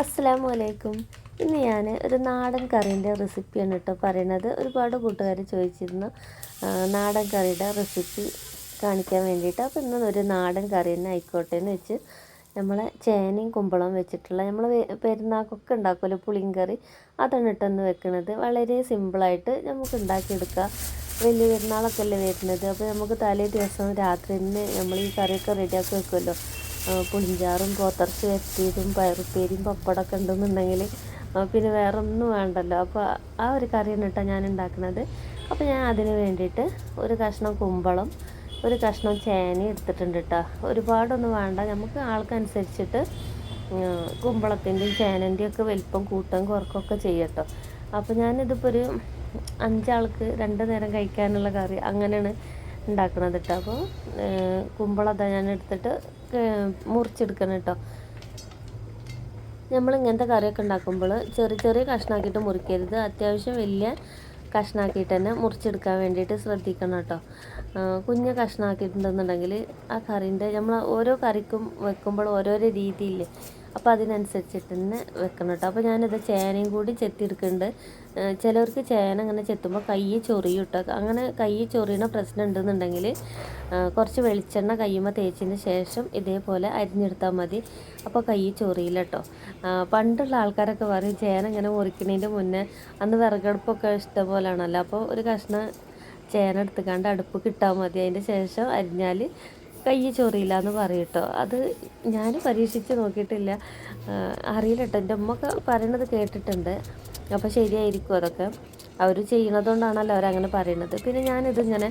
അസ്സാം വലൈക്കും ഇന്ന് ഞാൻ ഒരു നാടൻ കറീന്റെ റെസിപ്പിയാണ് കേട്ടോ പറയുന്നത്. ഒരുപാട് കൂട്ടുകാർ ചോദിച്ചിരുന്നു നാടൻ കറിയുടെ റെസിപ്പി കാണിക്കാൻ വേണ്ടിയിട്ട്. അപ്പോൾ ഇന്ന് ഒരു നാടൻ കറി തന്നെ ആയിക്കോട്ടെ എന്ന് വെച്ച് നമ്മൾ ചേനയും കുമ്പളവും വെച്ചിട്ടുള്ള നമ്മൾ പെരുന്നാക്കൊക്കെ ഉണ്ടാക്കുമല്ലോ പുളിങ്കറി അതാണ് ഇട്ടെന്ന് വെക്കുന്നത് വളരെ സിമ്പിളായിട്ട് നമുക്ക് ഉണ്ടാക്കിയെടുക്കാം. വലിയ പെരുന്നാളൊക്കെ അല്ലേ വരുന്നത്. അപ്പോൾ നമുക്ക് തലേ ദിവസം രാത്രി തന്നെ നമ്മൾ ഈ കറിയൊക്കെ റെഡിയാക്കി വെക്കുമല്ലോ. പുളിഞ്ചാറും പോത്തിറച്ചി വരട്ടിയതും പയറുപ്പേരിയും പപ്പടമൊക്കെ ഉണ്ടെന്നുണ്ടെങ്കിൽ പിന്നെ വേറെ ഒന്നും വേണ്ടല്ലോ. അപ്പോൾ ആ ഒരു കറി കേട്ടോ ഞാൻ ഉണ്ടാക്കുന്നത്. അപ്പോൾ ഞാൻ അതിന് വേണ്ടിയിട്ട് ഒരു കഷ്ണം കുമ്പളം ഒരു കഷ്ണം ചേന എടുത്തിട്ടുണ്ട് കേട്ടോ. ഒരുപാടൊന്നും വേണ്ട. നമുക്ക് ആൾക്കനുസരിച്ചിട്ട് കുമ്പളത്തിന്റെയും ചേനന്റെയും ഒക്കെ വലിപ്പം കൂട്ടം കുറക്കൊക്കെ ചെയ്യട്ടോ അപ്പോൾ ഞാനിതിപ്പോൾ ഒരു അഞ്ചാൾക്ക് രണ്ട് നേരം കഴിക്കാനുള്ള കറി അങ്ങനെയാണ് ഉണ്ടാക്കുന്നത് കേട്ടോ. അപ്പോൾ കുമ്പളത ഞാൻ എടുത്തിട്ട് മുറിച്ചെടുക്കണം കേട്ടോ. നമ്മൾ ഇങ്ങനത്തെ കറിയൊക്കെ ഉണ്ടാക്കുമ്പോൾ ചെറിയ ചെറിയ കഷ്ണാക്കിയിട്ട് മുറിക്കരുത്. അത്യാവശ്യം വലിയ കഷ്ണാക്കിയിട്ട് തന്നെ മുറിച്ചെടുക്കാൻ വേണ്ടിയിട്ട് ശ്രദ്ധിക്കണം കേട്ടോ. കുഞ്ഞ കഷ്ണാക്കിയിട്ടുണ്ടെന്നുണ്ടെങ്കിൽ ആ കറീന്റെ നമ്മൾ ഓരോ കറിക്കും വെക്കുമ്പോൾ ഓരോരോ രീതിയില്ലേ? അപ്പോൾ അതിനനുസരിച്ചിട്ട് തന്നെ വെക്കണം കേട്ടോ അപ്പോൾ ഞാനിത് ചേനയും കൂടി ചെത്തിയെടുക്കുന്നുണ്ട്. ചിലവർക്ക് ചേന അങ്ങനെ ചെത്തുമ്പോൾ കൈ ചൊറിയും കേട്ടോ അങ്ങനെ കൈ ചൊറിയണ പ്രശ്നം ഉണ്ടെന്നുണ്ടെങ്കിൽ കുറച്ച് വെളിച്ചെണ്ണ കയ്യുമ്പോൾ തേച്ചതിന് ശേഷം ഇതേപോലെ അരിഞ്ഞെടുത്താൽ മതി. അപ്പോൾ കൈ ചൊറിയില്ല കേട്ടോ പണ്ടുള്ള ആൾക്കാരൊക്കെ പറയും ചേന ഇങ്ങനെ മുറിക്കുന്നതിന്റെ മുന്നേ അന്ന് വിറകടുപ്പൊക്കെ ഇഷ്ടം പോലെയാണല്ലോ അപ്പോൾ ഒരു കഷ്ണം ചേന എടുത്തുകൊണ്ട് അടുപ്പ് കിട്ടാൽ മതി. അതിന്റെ ശേഷം അരിഞ്ഞാൽ കൈ ചൊറിയില്ല എന്ന് പറയും കേട്ടോ അത് ഞാൻ പരീക്ഷിച്ച് നോക്കിയിട്ടില്ല. അറിയില്ല കേട്ടോ എന്റെ അമ്മയൊക്കെ പറയണത് കേട്ടിട്ടുണ്ട്. അപ്പോൾ ശരിയായിരിക്കും അതൊക്കെ. അവർ ചെയ്യണതുകൊണ്ടാണല്ലോ അവരങ്ങനെ പറയണത്. പിന്നെ ഞാനിതിങ്ങനെ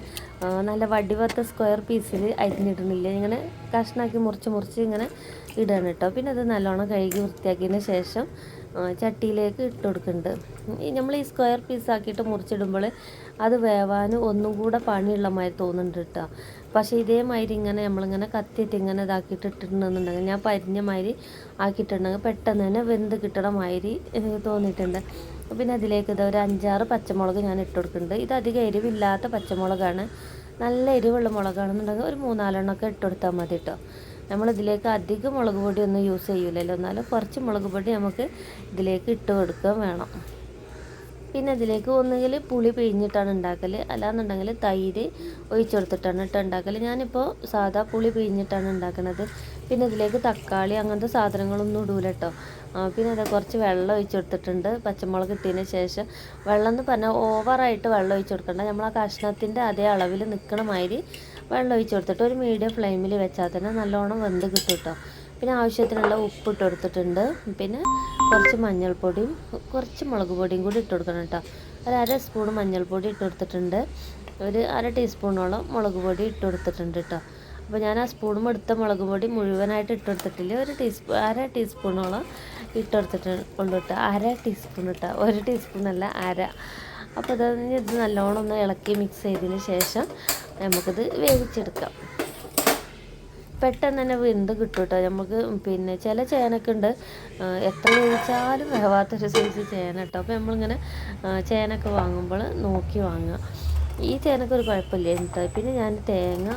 നല്ല വടിവത്ത സ്ക്വയർ പീസിൽ അരിഞ്ഞിടുന്നില്ല. ഇങ്ങനെ കഷ്ണാക്കി മുറിച്ച് മുറിച്ച് ഇങ്ങനെ ഇടാണ് കേട്ടോ പിന്നെ അത് നല്ലോണം കഴുകി വൃത്തിയാക്കിയതിന് ശേഷം ചട്ടിയിലേക്ക് ഇട്ട് കൊടുക്കുന്നുണ്ട്. നമ്മൾ ഈ സ്ക്വയർ പീസാക്കിയിട്ട് മുറിച്ചിടുമ്പോൾ അത് വേവാൻ ഒന്നും കൂടെ പണിയുള്ള മാതിരി തോന്നുന്നുണ്ട് കേട്ടോ പക്ഷേ ഇതേമാതിരി ഇങ്ങനെ നമ്മളിങ്ങനെ കത്തിയിട്ട് ഇങ്ങനെ ഇതാക്കിയിട്ട് ഇട്ടിട്ടുണ്ടെന്നുണ്ടെങ്കിൽ ഞാൻ പരിഞ്ഞ മാതിരി ആക്കിയിട്ടുണ്ടെങ്കിൽ പെട്ടെന്ന് തന്നെ വെന്ത് കിട്ടണ മാതിരി തോന്നിയിട്ടുണ്ട്. പിന്നെ അതിലേക്ക് ഇത് ഒരു അഞ്ചാറ് പച്ചമുളക് ഞാൻ ഇട്ട് കൊടുക്കുന്നുണ്ട്. ഇത് അധികം എരിവില്ലാത്ത പച്ചമുളകാണ്. നല്ല എരിവുള്ള മുളകാണെന്നുണ്ടെങ്കിൽ ഒരു മൂന്നാലെണ്ണമൊക്കെ ഇട്ട് കൊടുത്താൽ മതി കേട്ടോ. നമ്മളിതിലേക്ക് അധികം മുളക് പൊടി ഒന്നും യൂസ് ചെയ്യില്ലല്ലോ എന്നാലും കുറച്ച് മുളക് പൊടി നമുക്ക് ഇതിലേക്ക് ഇട്ട് കൊടുക്കുകയും വേണം. പിന്നെ അതിലേക്ക് ഒന്നുകിൽ പുളി പിഴിഞ്ഞിട്ടാണ് ഉണ്ടാക്കൽ അല്ലാന്നുണ്ടെങ്കിൽ തൈര് ഒഴിച്ചെടുത്തിട്ടാണ് ഇട്ട് ഉണ്ടാക്കൽ ഞാനിപ്പോൾ സാധാ പുളി പിഴിഞ്ഞിട്ടാണ് ഉണ്ടാക്കുന്നത് പിന്നെ ഇതിലേക്ക് തക്കാളി അങ്ങനത്തെ സാധനങ്ങളൊന്നും ഇടൂല കേട്ടോ. പിന്നെ അത് കുറച്ച് വെള്ളം ഒഴിച്ച് കൊടുത്തിട്ടുണ്ട്. പച്ചമുളക് ഇട്ടതിന് ശേഷം വെള്ളം എന്ന് പറഞ്ഞാൽ ഓവറായിട്ട് വെള്ളം ഒഴിച്ചു കൊടുക്കണ്ട. നമ്മൾ ആ കഷ്ണത്തിന്റെ അതേ അളവിൽ നിൽക്കണ മാതിരി വെള്ളം ഒഴിച്ചു കൊടുത്തിട്ട് ഒരു മീഡിയം ഫ്ലെയിമിൽ വെച്ചാൽ തന്നെ നല്ലോണം വെന്ത് കിട്ടും കേട്ടോ. പിന്നെ ആവശ്യത്തിനുള്ള ഉപ്പ് കൊടുത്തിട്ടുണ്ട്. പിന്നെ കുറച്ച് മഞ്ഞൾപ്പൊടിയും കുറച്ച് മുളക് പൊടിയും കൂടി ഇട്ട് കൊടുക്കണം കേട്ടോ. ഒരു അര സ്പൂൺ മഞ്ഞൾപ്പൊടി ഇട്ട് കൊടുത്തിട്ടുണ്ട്. ഒരു അര ടീസ്പൂണോളം മുളക് പൊടി ഇട്ട് കൊടുത്തിട്ടുണ്ട് കേട്ടോ. അപ്പോൾ ഞാൻ ആ സ്പൂണും എടുത്ത മുളക് പൊടി മുഴുവനായിട്ട് ഇട്ട് കൊടുത്തിട്ടില്ല. ഒരു ടീസ്പൂ അര ടീസ്പൂണോളം ഇട്ട് കൊടുത്തിട്ട് ഉള്ളു കേട്ടോ. അര ടീസ്പൂൺ കേട്ടോ. ഒരു ടീസ്പൂണല്ല അര. അപ്പോൾ ഇത് ഇത് നല്ലോണം ഒന്ന് ഇളക്കി മിക്സ് ചെയ്തതിന് ശേഷം നമുക്കിത് വേവിച്ചെടുക്കാം. പെട്ടെന്ന് തന്നെ വെന്ത് കിട്ടും കേട്ടോ നമുക്ക് പിന്നെ ചില ചേനൊക്കെ ഉണ്ട് എത്ര ഒഴിച്ചാലും വേവാത്തൊരു സൈസ് ചേന കേട്ടോ അപ്പോൾ നമ്മളിങ്ങനെ ചേനൊക്കെ വാങ്ങുമ്പോൾ നോക്കി വാങ്ങുക ഈ ചേനക്ക് ഒരു കുഴപ്പമില്ല കേട്ടോ പിന്നെ ഞാൻ തേങ്ങ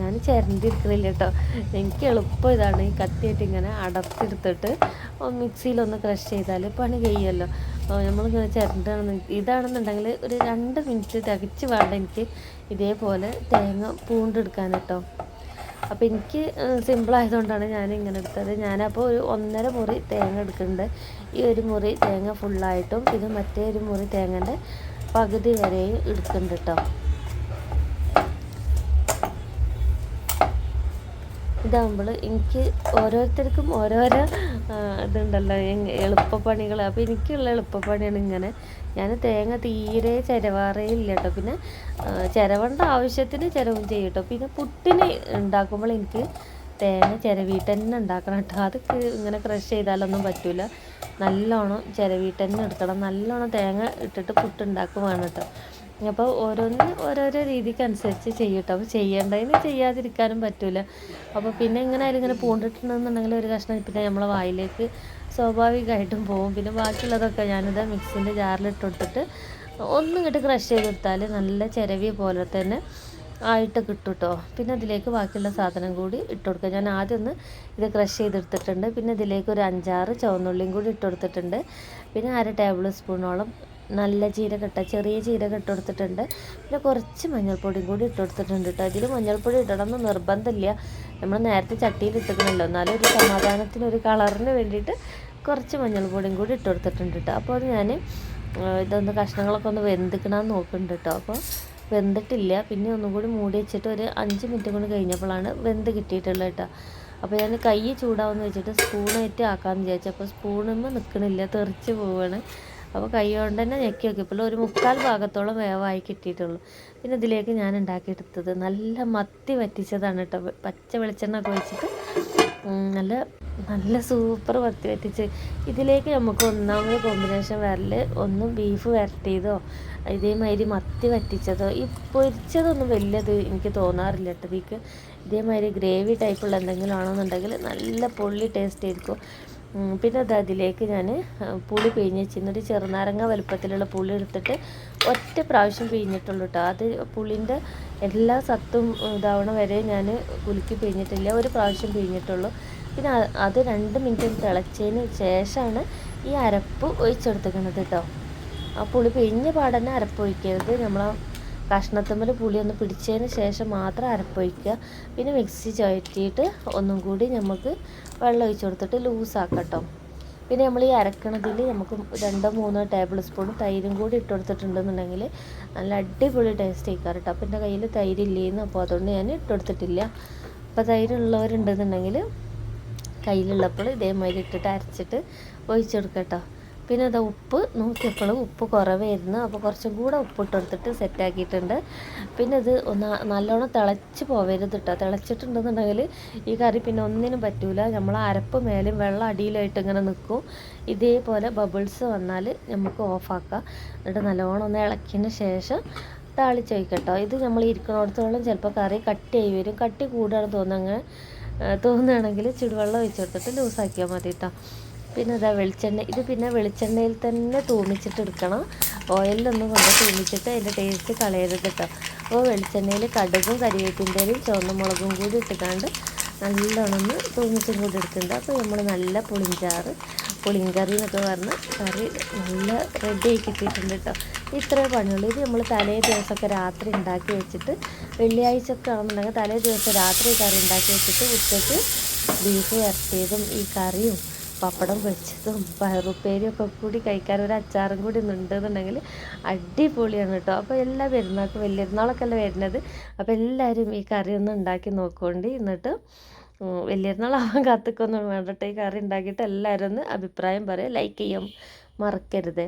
ഞാൻ ചിരണ്ടി എടുക്കണില്ല കേട്ടോ എനിക്ക് എളുപ്പം ഇതാണ്. ഈ കത്തിയായിട്ട് ഇങ്ങനെ അടർത്തെടുത്തിട്ട് മിക്സിയിലൊന്ന് ക്രഷ് ചെയ്താൽ പണി കഴിയുമല്ലോ. നമ്മളിങ്ങനെ ചിരണ്ടാണെന്ന് ഇതാണെന്നുണ്ടെങ്കിൽ ഒരു രണ്ട് മിനിറ്റ് തികച്ച് വേണ്ട എനിക്ക് ഇതേപോലെ തേങ്ങ പൂണ്ടെടുക്കാൻ കേട്ടോ അപ്പോൾ എനിക്ക് സിമ്പിൾ ആയതുകൊണ്ടാണ് ഞാൻ ഇങ്ങനെ എടുത്തത്. ഞാനപ്പോൾ ഒരു ഒന്നര മുറി തേങ്ങ എടുക്കുന്നുണ്ട്. ഈ ഒരു മുറി തേങ്ങ ഫുള്ളായിട്ടും ഇത് മറ്റേ ഒരു മുറി തേങ്ങന്റെ പകുതി വരെയും എടുക്കുന്നുണ്ട് കേട്ടോ ഇതാകുമ്പോൾ എനിക്ക് ഓരോരുത്തർക്കും ഓരോരോ ഇതുണ്ടല്ലോ എളുപ്പപ്പണികൾ അപ്പോൾ എനിക്കുള്ള എളുപ്പപ്പണിയാണ് ഇങ്ങനെ. ഞാൻ തേങ്ങ തീരെ ചിരവാറേ ഇല്ല കേട്ടോ പിന്നെ ചിരവേണ്ട ആവശ്യത്തിന് ചിരവും ചെയ്യും കേട്ടോ പിന്നെ പുട്ടിന് ഉണ്ടാക്കുമ്പോൾ എനിക്ക് തേങ്ങ ചിരവിയിട്ട് തന്നെ ഉണ്ടാക്കണം കേട്ടോ അത് ഇങ്ങനെ ക്രഷ് ചെയ്താലൊന്നും പറ്റില്ല നല്ലോണം ചിരവിയിട്ട് തന്നെ എടുക്കണം. നല്ലോണം തേങ്ങ ഇട്ടിട്ട് പുട്ടുണ്ടാക്കും വേണം കേട്ടോ അപ്പോൾ ഓരോന്ന് ഓരോരോ രീതിക്ക് അനുസരിച്ച് ചെയ്യട്ടോ. അപ്പോൾ ചെയ്യേണ്ടതിന് ചെയ്യാതിരിക്കാനും പറ്റില്ല അപ്പോൾ പിന്നെ ഇങ്ങനെ ആയാലും ഇങ്ങനെ പൂണ്ടിട്ടുണ്ടെന്നുണ്ടെങ്കിൽ ഒരു കഷ്ണം പിന്നെ നമ്മളെ വായിലേക്ക് സ്വാഭാവികമായിട്ടും പോകും. പിന്നെ ബാക്കിയുള്ളതൊക്കെ ഞാനിത് മിക്സിന്റെ ജാറിലിട്ട് കൊടുത്തിട്ട് ഒന്നും ഇങ്ങോട്ട് ക്രഷ് ചെയ്ത് കൊടുത്താൽ നല്ല ചിരവിയ പോലെ തന്നെ ആയിട്ട് കിട്ടും കേട്ടോ പിന്നെ അതിലേക്ക് ബാക്കിയുള്ള സാധനം കൂടി ഇട്ട് കൊടുക്കുക ഞാൻ ആദ്യം ഒന്ന് ഇത് ക്രഷ് ചെയ്തെടുത്തിട്ടുണ്ട്. പിന്നെ ഇതിലേക്ക് ഒരു അഞ്ചാറ് ചുവന്നുള്ളിയും കൂടി ഇട്ട് കൊടുത്തിട്ടുണ്ട് പിന്നെ അര ടേബിൾ സ്പൂണോളം നല്ല ജീരകട്ട ചെറിയ ജീരകം ഇട്ട് കൊടുത്തിട്ടുണ്ട്. പിന്നെ കുറച്ച് മഞ്ഞൾപ്പൊടിയും കൂടി ഇട്ട് കൊടുത്തിട്ടുണ്ട് കേട്ടോ. അതിൽ മഞ്ഞൾപ്പൊടി ഇടണം എന്ന് നിർബന്ധമില്ല. നമ്മൾ നേരത്തെ ചട്ടിയിൽ ഇട്ടിട്ടുണ്ടല്ലോ എന്നാലും ഒരു സമാധാനത്തിന് ഒരു കളറിന് വേണ്ടിയിട്ട് കുറച്ച് മഞ്ഞൾപ്പൊടിയും കൂടി ഇട്ട് കൊടുത്തിട്ടുണ്ട് കേട്ടോ. അപ്പോൾ അത് ഞാൻ ഇതൊന്ന് കഷ്ണങ്ങളൊക്കെ ഒന്ന് വെന്തിക്കണമെന്ന് നോക്കുന്നുണ്ട് കേട്ടോ. അപ്പോൾ വെന്തിട്ടില്ല. പിന്നെ ഒന്നും കൂടി മൂടി വെച്ചിട്ട് ഒരു അഞ്ച് മിനിറ്റ് കൊണ്ട് കഴിഞ്ഞപ്പോഴാണ് വെന്ത് കിട്ടിയിട്ടുള്ളത് കേട്ടോ. അപ്പോൾ ഞാൻ കൈ ചൂടാവുമെന്ന് വെച്ചിട്ട് സ്പൂണായിട്ട് ആക്കാമെന്ന് വിചാരിച്ചു. അപ്പോൾ സ്പൂണുമ്പോൾ നിൽക്കണില്ല തെറിച്ച് പോവുകയാണ് അപ്പോൾ കൈ കൊണ്ട് തന്നെ ഞെക്കി നോക്കിയപ്പോൾ ഒരു മുക്കാൽ ഭാഗത്തോളം വേവായി കിട്ടിയിട്ടുള്ളൂ. പിന്നെ ഇതിലേക്ക് ഞാൻ ഉണ്ടാക്കിയെടുത്തത് നല്ല മത്തി വറ്റിച്ചതാണ് കേട്ടോ പച്ച വെളിച്ചെണ്ണ ഒക്കെ ഒഴിച്ചിട്ട് നല്ല നല്ല സൂപ്പർ മത്തി വറ്റിച്ച്. ഇതിലേക്ക് നമുക്ക് ഒന്നാമത് കോമ്പിനേഷൻ വരൽ ഒന്ന് ബീഫ് വരട്ടിയതോ ഇതേമാതിരി മത്തി വറ്റിച്ചതോ ഈ പൊരിച്ചതൊന്നും വലിയത് എനിക്ക് തോന്നാറില്ല കേട്ടോ ഇതിക്ക് ഇതേമാതിരി ഗ്രേവി ടൈപ്പുള്ള എന്തെങ്കിലും ആണെന്നുണ്ടെങ്കിൽ നല്ല പൊള്ളി ടേസ്റ്റ് ആയിരിക്കും. പിന്നെ അത് അതിലേക്ക് ഞാൻ പുളി പിഴിഞ്ഞ് ചെറുനാരങ്ങ വലുപ്പത്തിലുള്ള പുളി എടുത്തിട്ട് ഒറ്റ പ്രാവശ്യം പിഴിഞ്ഞിട്ടുള്ളൂ കേട്ടോ അത് പുളിന്റെ എല്ലാ സത്തും ഇതാവണ വരെ ഞാൻ കുലുക്കി പിഴിഞ്ഞിട്ടില്ല. ഒരു പ്രാവശ്യം പിഴിഞ്ഞിട്ടുള്ളൂ. പിന്നെ അത് രണ്ട് മിനിറ്റ് തിളച്ചതിന് ശേഷമാണ് ഈ അരപ്പ് ഒഴിച്ചെടുത്തിക്കണത് കേട്ടോ ആ പുളി പിഴിഞ്ഞ പാടന്നെ അരപ്പ് ഒഴിക്കരുത്. നമ്മൾ കഷ്ണത്തുമ്മൽ ഒന്ന് പിടിച്ചതിന് ശേഷം മാത്രം അരപ്പൊഴിക്കുക. പിന്നെ മിക്സി ചുഴറ്റിയിട്ട് ഒന്നും കൂടി നമുക്ക് വെള്ളം ഒഴിച്ച് കൊടുത്തിട്ട് ലൂസാക്കട്ടോ പിന്നെ നമ്മൾ ഈ അരക്കണതിൽ നമുക്ക് രണ്ടോ മൂന്നോ ടേബിൾ സ്പൂൺ തൈരും കൂടി ഇട്ട് കൊടുത്തിട്ടുണ്ടെന്നുണ്ടെങ്കിൽ നല്ല അടിപൊളി ടേസ്റ്റ് ആയിക്കാറ് കേട്ടോ. അപ്പം എന്റെ കയ്യിൽ തൈര് അപ്പോൾ അതുകൊണ്ട് ഞാൻ ഇട്ട് കൊടുത്തിട്ടില്ല. അപ്പോൾ തൈരുള്ളവരുണ്ടെന്നുണ്ടെങ്കിൽ കയ്യിലുള്ളപ്പോൾ ഇതേമാതിരി ഇട്ടിട്ട് അരച്ചിട്ട് ഒഴിച്ചെടുക്കാം പിന്നെ അത് ഉപ്പ് നോക്കിയപ്പോൾ ഉപ്പ് കുറവായിരുന്നു. അപ്പോൾ കുറച്ചും കൂടെ ഉപ്പ് ഇട്ട് കൊടുത്തിട്ട് സെറ്റാക്കിയിട്ടുണ്ട്. പിന്നെ ഇത് ഒന്ന് നല്ലോണം തിളച്ച് പോവരുത് കേട്ടോ തിളച്ചിട്ടുണ്ടെന്നുണ്ടെങ്കിൽ ഈ കറി പിന്നെ ഒന്നിനും പറ്റൂല. നമ്മൾ അരപ്പ് മേലും വെള്ളം അടിയിലായിട്ട് ഇങ്ങനെ നിൽക്കും ഇതേപോലെ ബബിൾസ് വന്നാൽ നമുക്ക് ഓഫാക്കാം. എന്നിട്ട് നല്ലോണം ഒന്ന് ഇളക്കിയതിന് ശേഷം താളിച്ച് വയ്ക്കട്ടോ ഇത് നമ്മൾ ഇരിക്കണോടത്തോളം ചിലപ്പോൾ കറി കട്ടിയായി വരും. കട്ടി കൂടുകയാണ് തോന്നുന്നത് തോന്നുകയാണെങ്കിൽ ചുടുവെള്ളം ഒഴിച്ചെടുത്തിട്ട് ലൂസാക്കിയാൽ മതി കേട്ടോ പിന്നെ അതാ വെളിച്ചെണ്ണ. ഇത് പിന്നെ വെളിച്ചെണ്ണയിൽ തന്നെ തൂമിച്ചിട്ട് എടുക്കണം. ഓയിലൊന്നും കൊണ്ട് തൂമിച്ചിട്ട് അതിന്റെ ടേസ്റ്റ് കളയരുത് കേട്ടോ അപ്പോൾ വെളിച്ചെണ്ണയിൽ കടുകും കരിവേപ്പിന്റെയും ചുവന്ന മുളകും കൂടി ഇട്ടിട്ടാണ്ട് നല്ലോണം തൂമിച്ചും കൂടി എടുക്കുന്നുണ്ട്. അപ്പോൾ നമ്മൾ നല്ല പുളിഞ്ചാറ് പുളിങ്കറി എന്നൊക്കെ പറഞ്ഞ് കറി നല്ല റെഡി ആയി കിട്ടിയിട്ടുണ്ട് കേട്ടോ ഇത്രേ പണിയുള്ളൂ. ഇത് നമ്മൾ തലേ ദിവസമൊക്കെ രാത്രി ഉണ്ടാക്കി വെച്ചിട്ട് വെള്ളിയാഴ്ച ഒക്കെ ആണെന്നുണ്ടെങ്കിൽ തലേ ദിവസം രാത്രി കറി ഉണ്ടാക്കി വെച്ചിട്ട് ഉച്ചയ്ക്ക് ബീഫ് വരട്ടിയതും ഈ കറിയും പപ്പടം പൊരിച്ചതും പയറുപ്പേരിയും ഒക്കെ കൂടി കഴിക്കാൻ ഒരു അച്ചാറും കൂടി ഉണ്ടെന്നുണ്ടെങ്കിൽ അടിപൊളിയാണ് കേട്ടോ. അപ്പോൾ എല്ലാ പെരുന്നാൾക്കും വലിയ അല്ലേ വരുന്നത്? അപ്പോൾ എല്ലാവരും ഈ കറി ഒന്ന് ഉണ്ടാക്കി നോക്കുകൊണ്ട് എന്നിട്ട് വലിയ പെരുന്നാളാവാൻ കാത്തിക്കൊന്നും വേണ്ടട്ടെ. ഈ കറി ഉണ്ടാക്കിയിട്ട് എല്ലാവരും ഒന്ന് അഭിപ്രായം പറയാം. ലൈക്ക് ചെയ്യാം മറക്കരുത്.